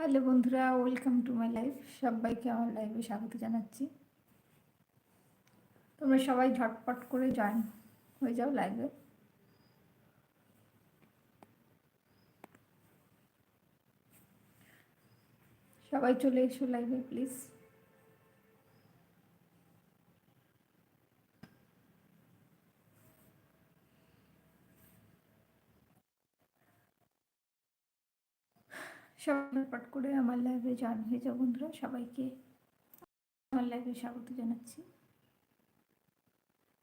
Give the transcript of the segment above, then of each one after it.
Hello বন্ধুরা, welcome to my life. সবাইকে আমার লাইফে স্বাগত জানাচ্ছি। তোমরা সবাই ঝটপট করে জয়েন হয়ে যাও লাইভে সবাই চলে এসো লাইভে প্লিজ সবাই করে আমার লাইভে জয়েন হয়ে যাও বন্ধুরা। সবাইকে আমার লাইভে স্বাগত জানাচ্ছি।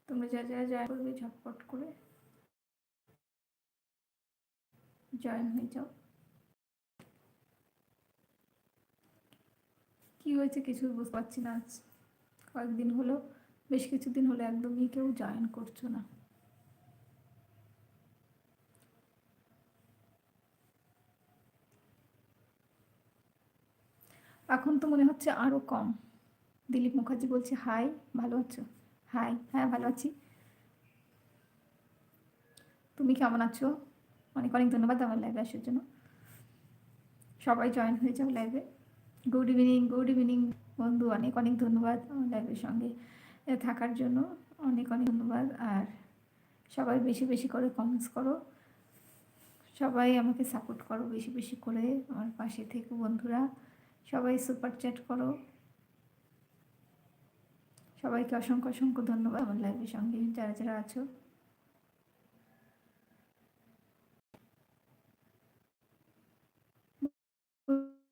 তোমরা যা যা জয়েন করবে ঝটপট করে জয়েন হয়ে যাও। কি হয়েছে কিছু বুঝতে পারছি না আজ। কয়েকদিন হলো, বেশ কিছুদিন হলো একদমই কেউ জয়েন করছ না। এখন তো মনে হচ্ছে আরও কম। দিলীপ মুখার্জি বলছে, হাই, ভালো আছো? হাই হ্যাঁ ভালো আছি। তুমি কেমন আছো? অনেক অনেক ধন্যবাদ আমার লাইভে আসার জন্য। সবাই জয়েন হয়ে যাও লাইভে গুড ইভিনিং গুড ইভিনিং বন্ধু, অনেক অনেক ধন্যবাদ আমার লাইভের সঙ্গে থাকার জন্য। অনেক অনেক ধন্যবাদ। আর সবাই বেশি বেশি করে কমেন্টস করো। সবাই আমাকে সাপোর্ট করো বেশি বেশি করে। আমার পাশে থেকে বন্ধুরা। সবাই সুপার চ্যাট করো। সবাইকে অসংখ্য অসংখ্য ধন্যবাদ আমার লাইভের সঙ্গে। যারা যারা আছো।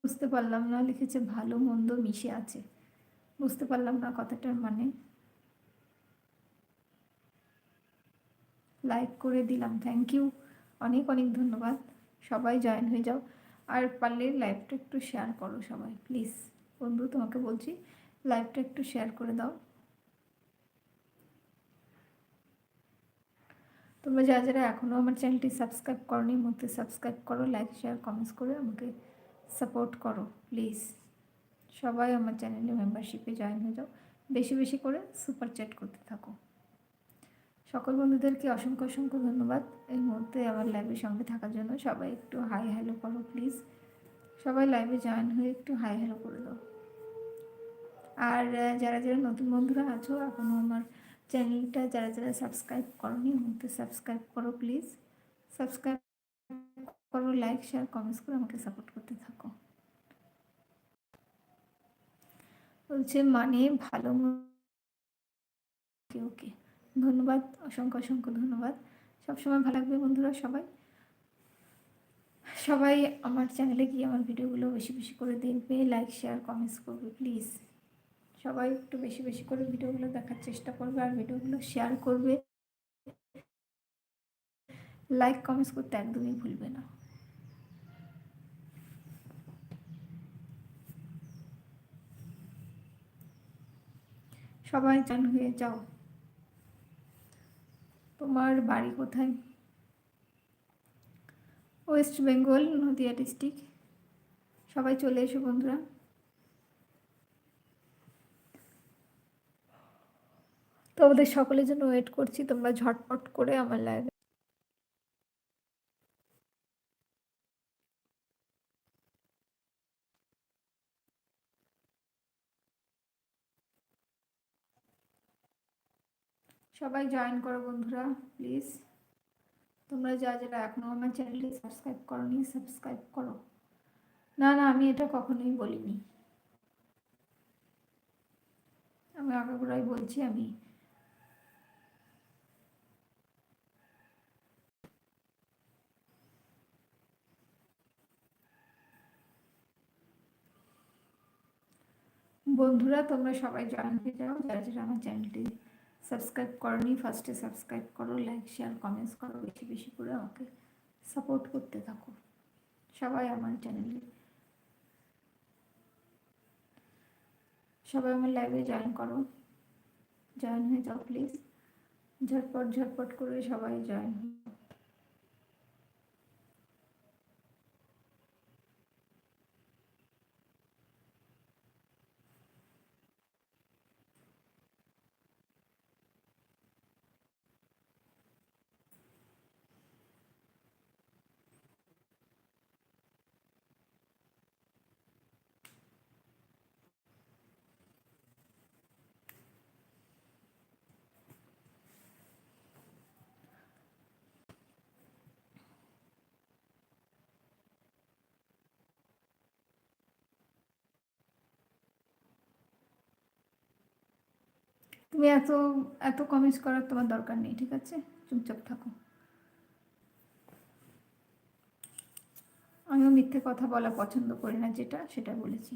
বুঝতে পারলাম না, লিখেছে ভালো মন্দ মিশে আছে। বুঝতে পারলাম না কথাটার মানে। লাইক করে দিলাম থ্যাংক ইউ অনেক অনেক ধন্যবাদ। সবাই জয়েন হয়ে যাও। আর পারলে লাইভটা একটু শেয়ার করো সবাই প্লিজ বন্ধু, তোমাকে বলছি লাইভটা একটু শেয়ার করে দাও। তোমরা যারা যারা এখনও আমার চ্যানেলটি সাবস্ক্রাইব করনি মধ্যে সাবস্ক্রাইব করো লাইক শেয়ার কমেন্টস করে আমাকে সাপোর্ট করো প্লিজ সবাই আমার চ্যানেলে মেম্বারশিপে জয়েন হয়ে যাও। বেশি বেশি করে সুপার চ্যাট করতে থাকো। সকল বন্ধুদেরকে অসংখ্য অসংখ্য ধন্যবাদ। এই মুহূর্তে আমার লাইভের সঙ্গে থাকার জন্য সবাই একটু হাই হ্যালো করো প্লিজ সবাই লাইভে জয়েন হয়ে একটু হাই হ্যালো করে দাও। আর যারা যারা নতুন বন্ধুরা আছো এখনও আমার চ্যানেলটা যারা যারা সাবস্ক্রাইব করনি মুহূর্তে সাবস্ক্রাইব করো প্লিজ সাবস্ক্রাইব করো লাইক শেয়ার কমেন্টস করে আমাকে সাপোর্ট করতে থাকো। বলছে মানে ভালো ওকে ওকে ধন্যবাদ, অসংখ্য অসংখ্য ধন্যবাদ। সবসময় ভালো লাগবে বন্ধুরা সবাই। সবাই আমার চ্যানেলে গিয়ে আমার ভিডিওগুলো বেশি বেশি করে দেখবে লাইক শেয়ার কমেন্টস করবে প্লিজ সবাই একটু বেশি বেশি করে ভিডিওগুলো দেখার চেষ্টা করবে আর ভিডিওগুলো শেয়ার করবে। লাইক কমেন্টস করতে একদমই ভুলবে না। সবাই চান হয়ে যাও। তোমার বাড়ি কোথায়? ওয়েস্ট বেঙ্গল, নদিয়া ডিস্ট্রিক্ট। সবাই চলে এসো বন্ধুরা। তোমাদের সকলের জন্য ওয়েট করছি, তোমরা ঝটপট করে আমার লাইভে সবাই জয়েন করো বন্ধুরা প্লিজ তোমরা যা যারা এখনও আমার চ্যানেলটি সাবস্ক্রাইব করনি সাবস্ক্রাইব করো। না না, আমি এটা কখনোই বলিনি। আমি আগাগোড়াই বলছি আমি। বন্ধুরা, তোমরা সবাই জয়েন হয়ে যাও, যারা যারা আমার চ্যানেলটি সাবস্ক্রাইব করনি ফার্স্টে সাবস্ক্রাইব করো লাইক শেয়ার কমেন্টস করো, বেশি বেশি করে আমাকে সাপোর্ট করতে থাকো। সবাই আমার চ্যানেলে সবাই আমার লাইভে জয়েন করো। জয়েন হয়ে যাও প্লিজ ঝটপট ঝটপট করে সবাই জয়েন তুমি এত এত কমেন্টস করার তোমার দরকার নেই, ঠিক আছে? চুপচাপ থাকো। আমিও মিথ্যে কথা বলা পছন্দ করি না, যেটা, সেটা বলেছি।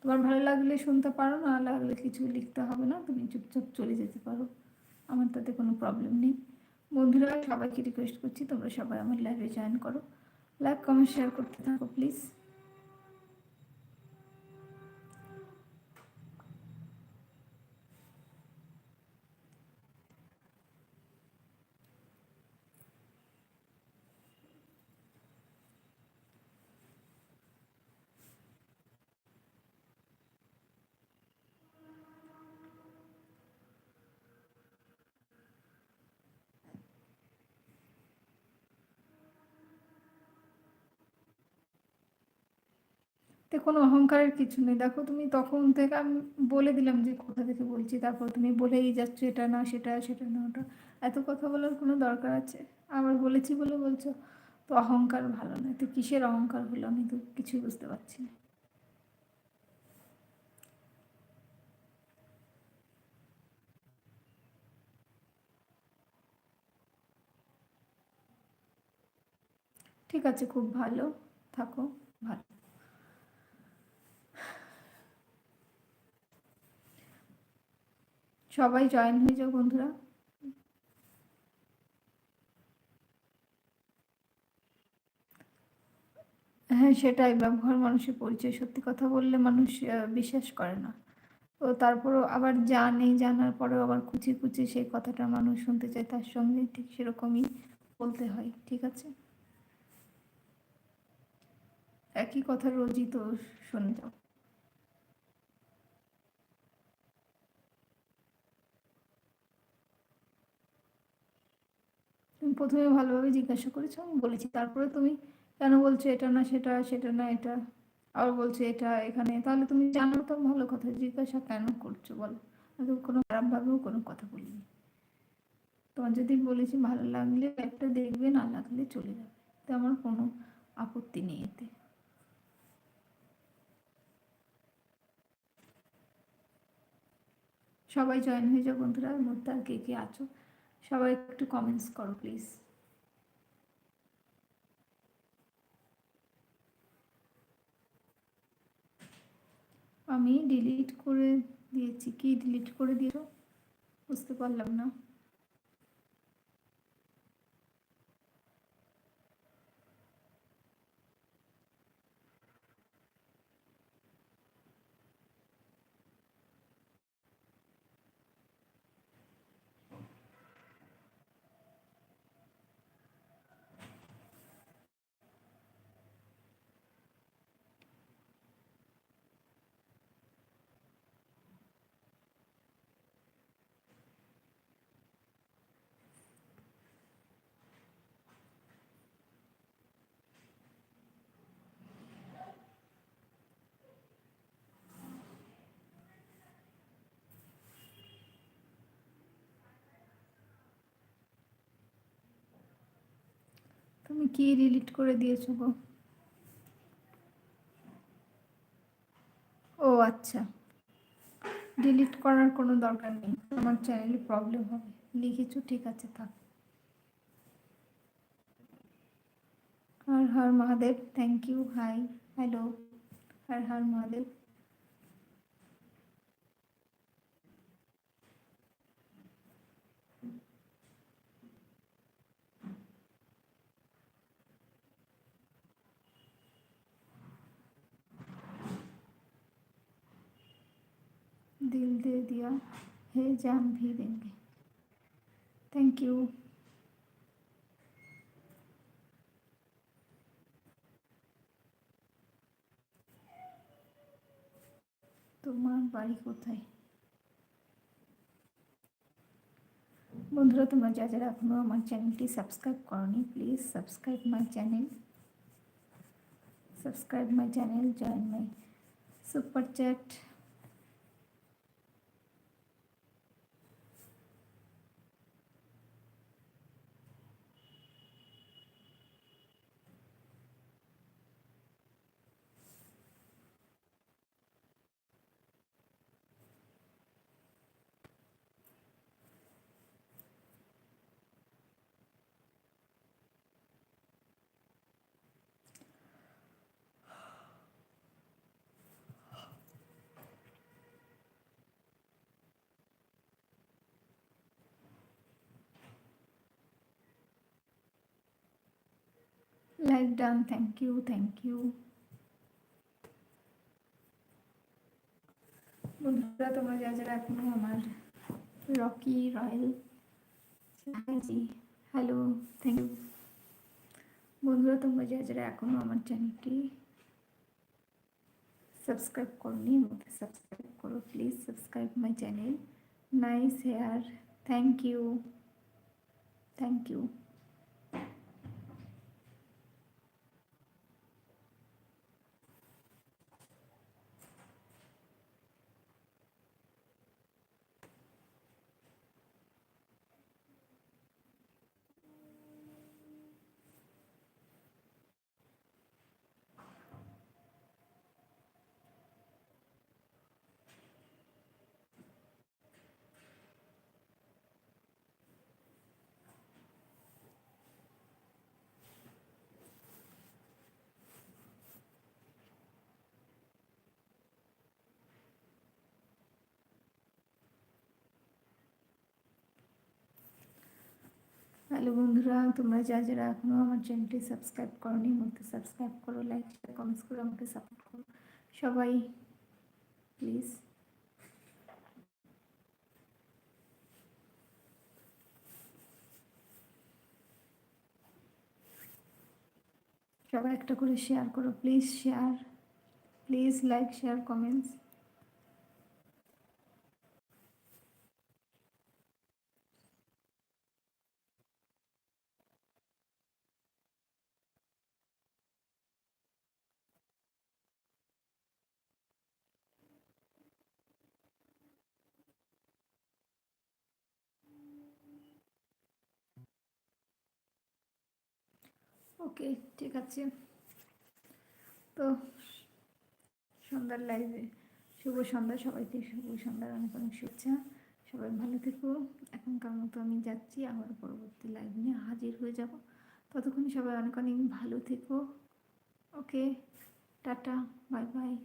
তোমার ভালো লাগলে শুনতে পারো, না লাগলে কিছু লিখতে হবে না, তুমি চুপচাপ চলে যেতে পারো। আমার তাতে কোনো প্রবলেম নেই। বন্ধুরা, সবাইকে রিকোয়েস্ট করছি তোমরা সবাই আমার লাইভে জয়েন করো। লাইক কমেন্ট শেয়ার করতে থাকো প্লিজ তো কোনো অহংকারের কিছু নেই। দেখো তুমি তখন থেকে আমি বলে দিলাম যে কোথা থেকে বলছি। তারপর তুমি বলেই যাচ্ছ, এটা না, সেটা সেটা না, ওটা। এত কথা বলার কোনো দরকার আছে? আবার বলেছি বলে বলছো? তো অহংকার ভালো নয়। তো কিসের অহংকার হলো? আমি তো কিছুই বুঝতে পারছি না। ঠিক আছে, খুব ভালো। থাকো। ভালো। সবাই জয়েন হয়ে যাও বন্ধুরা। হ্যাঁ সেটাই ব্যবহার মানুষের পরিচয়। সত্যি কথা বললে মানুষ বিশ্বাস করে না। তো তারপরও আবার জানে, জানার পরেও আবার কুচি কুচি সেই কথাটা মানুষ শুনতে চায়। তার সঙ্গে ঠিক সেরকমই বলতে হয়, ঠিক আছে? একই কথা রোজই তো শুনে যাও। প্রথমে ভালোভাবে জিজ্ঞাসা করেছ বলেছি, তারপরে তুমি কেন বলছো এটা না, সেটা সেটা না, এটা, আবার বলছো এটা, এখানে? তাহলে তুমি জানো তো ভালো কথা, জিজ্ঞাসা কেন করছ বলো? আমি কোনো খারাপভাবেও কোনো কথা বলিনি। তোমার যদি বলেছি ভালো লাগলে একটা দেখবে, না লাগলে চলে যাবে। তো আমার কোনো আপত্তি নেই এতে। সবাই জয়েন হয়ে যাও বন্ধুরা মধ্যে আর কে কে আছো? সবাই একটু কমেন্টস করো প্লিজ আমি ডিলিট করে দিয়েছি। কি ডিলিট করে দিয়েছ? বুঝতে পারলাম না। তুমি কি ডিলিট করে দিয়েছ গো? ও আচ্ছা। ডিলিট করার কোনো দরকার নেই, আমার চ্যানেলে প্রবলেম হবে। লিখেছো, ঠিক আছে, থাক। Har Har Mahadev thank you hi hello Har Har Mahadev. दे दिया है जान भी देंगे थैंक यू তোমার বাড়ি কোথায় বন্ধুরা তোমরা যা যারা এখনও আমার চ্যানেলটি সাবস্ক্রাইব করনি please subscribe my channel subscribe my channel join my super chat like done thank you thank you বন্ধুরা তোমরা যা যারা এখনও আমার Rocky Royal ji hello thank you বন্ধুরা তোমরা যা যারা এখনও আমার চ্যানেলটি সাবস্ক্রাইব করনি মধ্যে সাবস্ক্রাইব করো please subscribe my channel nice here thank you thank you hello বন্ধুরা, তোমরা যা যারা এখনও আমার চ্যানেলটি সাবস্ক্রাইব করনি মধ্যে সাবস্ক্রাইব করো লাইক শেয়ার কমেন্টস করে, আমাকে সাপোর্ট করো। সবাই প্লিজ সবাই একটা করে শেয়ার করো please share please like share comments okay, ঠিক আছে। তো, সন্ধ্যার লাইভে শুভ সন্ধ্যা, সবাইকে শুভ সন্ধ্যার অনেক অনেক শুভেচ্ছা। সবাই ভালো থেকো। এখনকার মতো আমি যাচ্ছি, আবার পরবর্তী লাইভ নিয়ে হাজির হয়ে যাব। ততক্ষণ সবাই অনেক অনেক ভালো থেকো। ওকে, টাটা বাই বাই